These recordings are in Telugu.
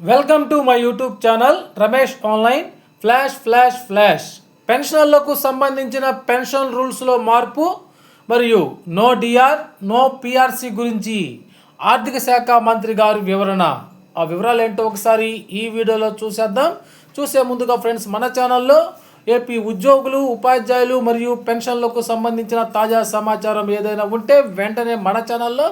Welcome to my YouTube channel Ramesh online flash flash flash పెన్షనర్లకు సంబంధించిన పెన్షన్ రూల్స్లో మార్పు మరియు నో డిఆర్ నో పిఆర్సి గురించి ఆర్థిక శాఖ మంత్రి గారి వివరణ. ఆ వివరాలు ఏంటో ఒకసారి ఈ వీడియోలో చూసేద్దాం. చూసే ముందుగా ఫ్రెండ్స్ మన ఛానల్లో ఏపీ ఉద్యోగులు ఉపాధ్యాయులు మరియు పెన్షన్లకు సంబంధించిన తాజా సమాచారం ఏదైనా ఉంటే వెంటనే మన ఛానల్లో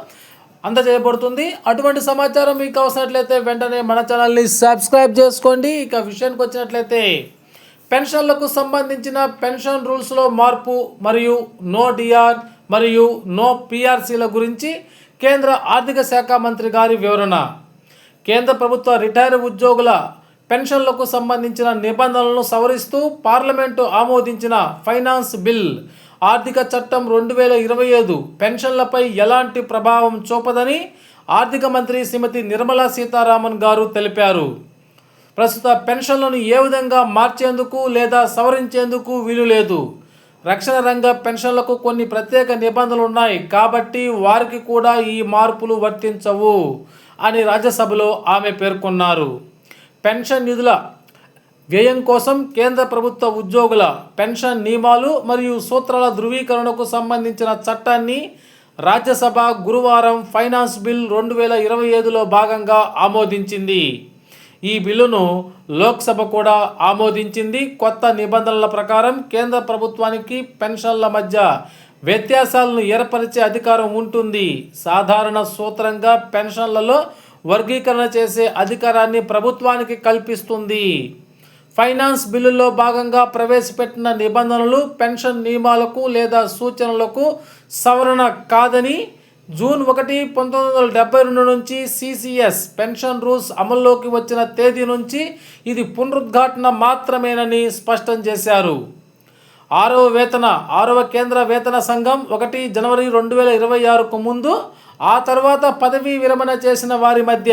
అందజేయబడుతుంది. అటువంటి సమాచారం మీకు అవసరట్లయితే వెంటనే మన ఛానల్ని సబ్స్క్రైబ్ చేసుకోండి. ఇక విషయానికి వచ్చినట్లయితే పెన్షన్లకు సంబంధించిన పెన్షన్ రూల్స్లో మార్పు మరియు నో డిఆర్ మరియు నో పిఆర్సీల గురించి కేంద్ర ఆర్థిక శాఖ మంత్రి గారి వివరణ. కేంద్ర ప్రభుత్వ రిటైర్ ఉద్యోగుల పెన్షన్లకు సంబంధించిన నిబంధనలను సవరిస్తూ పార్లమెంటు ఆమోదించిన ఫైనాన్స్ బిల్ ఆర్థిక చట్టం రెండు వేల ఇరవై ఐదు పెన్షన్లపై ఎలాంటి ప్రభావం చూపదని ఆర్థిక మంత్రి శ్రీమతి నిర్మలా సీతారామన్ గారు తెలిపారు. ప్రస్తుత పెన్షన్లను ఏ విధంగా మార్చేందుకు లేదా సవరించేందుకు వీలు లేదు. రక్షణ రంగ పెన్షన్లకు కొన్ని ప్రత్యేక నిబంధనలు ఉన్నాయి. కాబట్టి వారికి కూడా ఈ మార్పులు వర్తించవు అని రాజ్యసభలో ఆమె పేర్కొన్నారు. పెన్షన్ నిధుల వ్యయం కోసం కేంద్ర ప్రభుత్వ ఉద్యోగుల పెన్షన్ నియమాలు మరియు సూత్రాల ధృవీకరణకు సంబంధించిన చట్టాన్ని రాజ్యసభ గురువారం ఫైనాన్స్ బిల్ రెండు వేల ఇరవై ఐదులో భాగంగా ఆమోదించింది. ఈ బిల్లును లోక్సభ కూడా ఆమోదించింది. కొత్త నిబంధనల ప్రకారం కేంద్ర ప్రభుత్వానికి పెన్షన్ల మధ్య వ్యత్యాసాలను ఏర్పరిచే అధికారం ఉంటుంది. సాధారణ సూత్రంగా పెన్షన్లలో వర్గీకరణ చేసే అధికారాన్ని ప్రభుత్వానికి కల్పిస్తుంది. ఫైనాన్స్ బిల్లులో భాగంగా ప్రవేశపెట్టిన నిబంధనలు పెన్షన్ నియమాలకు లేదా సూచనలకు సవరణ కాదని జూన్ ఒకటి పంతొమ్మిది వందల డెబ్బై రెండు నుంచి సిసిఎస్ పెన్షన్ రూల్స్ అమల్లోకి వచ్చిన తేదీ నుంచి ఇది పునరుద్ఘాటన మాత్రమేనని స్పష్టం చేశారు. ఆరవ వేతన ఆరవ కేంద్ర వేతన సంఘం ఒకటి జనవరి రెండు వేల ఇరవై ఆరుకు ముందు ఆ తర్వాత పదవీ విరమణ చేసిన వారి మధ్య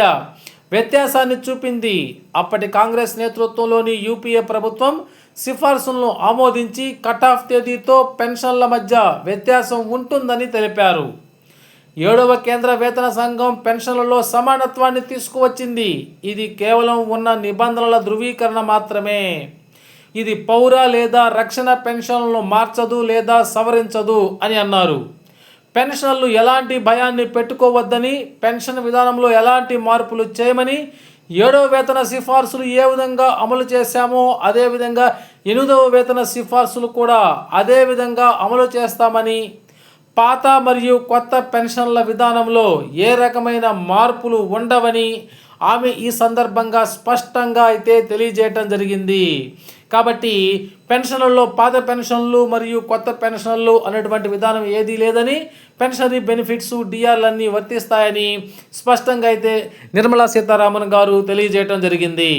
వ్యత్యాసాన్ని చూపింది. అప్పటి కాంగ్రెస్ నేతృత్వంలోని యూపీఏ ప్రభుత్వం సిఫార్సులను ఆమోదించి కట్ ఆఫ్ తేదీతో పెన్షన్ల మధ్య వ్యత్యాసం ఉంటుందని తెలిపారు. ఏడవ కేంద్ర వేతన సంఘం పెన్షన్లలో సమానత్వాన్ని తీసుకువచ్చింది. ఇది కేవలం ఉన్న నిబంధనల ధృవీకరణ మాత్రమే. ఇది పౌర లేదా రక్షణ పెన్షన్లను మార్చదు లేదా సవరించదు అని అన్నారు. పెన్షన్లు ఎలాంటి భయాన్ని పెట్టుకోవద్దని పెన్షన్ విధానంలో ఎలాంటి మార్పులు చేయమని ఏడవ వేతన సిఫార్సులు ఏ విధంగా అమలు చేశామో అదేవిధంగా ఎనిమిదవ వేతన సిఫార్సులు కూడా అదే విధంగా అమలు చేస్తామని పాత మరియు కొత్త పెన్షన్ల విధానంలో ఏ రకమైన మార్పులు ఉండవని ఆమె ఈ సందర్భంగా స్పష్టంగా అయితే తెలియజేయటం జరిగింది. కాబట్టి పెన్షన్లలో పాత పెన్షన్లు మరియు కొత్త పెన్షన్లు అనేటువంటి విధానం ఏదీ లేదని పెన్షనరీ బెనిఫిట్స్ డిఆర్లన్నీ వర్తిస్తాయని స్పష్టంగా అయితే నిర్మలా సీతారామన్ గారు తెలియజేయటం జరిగింది.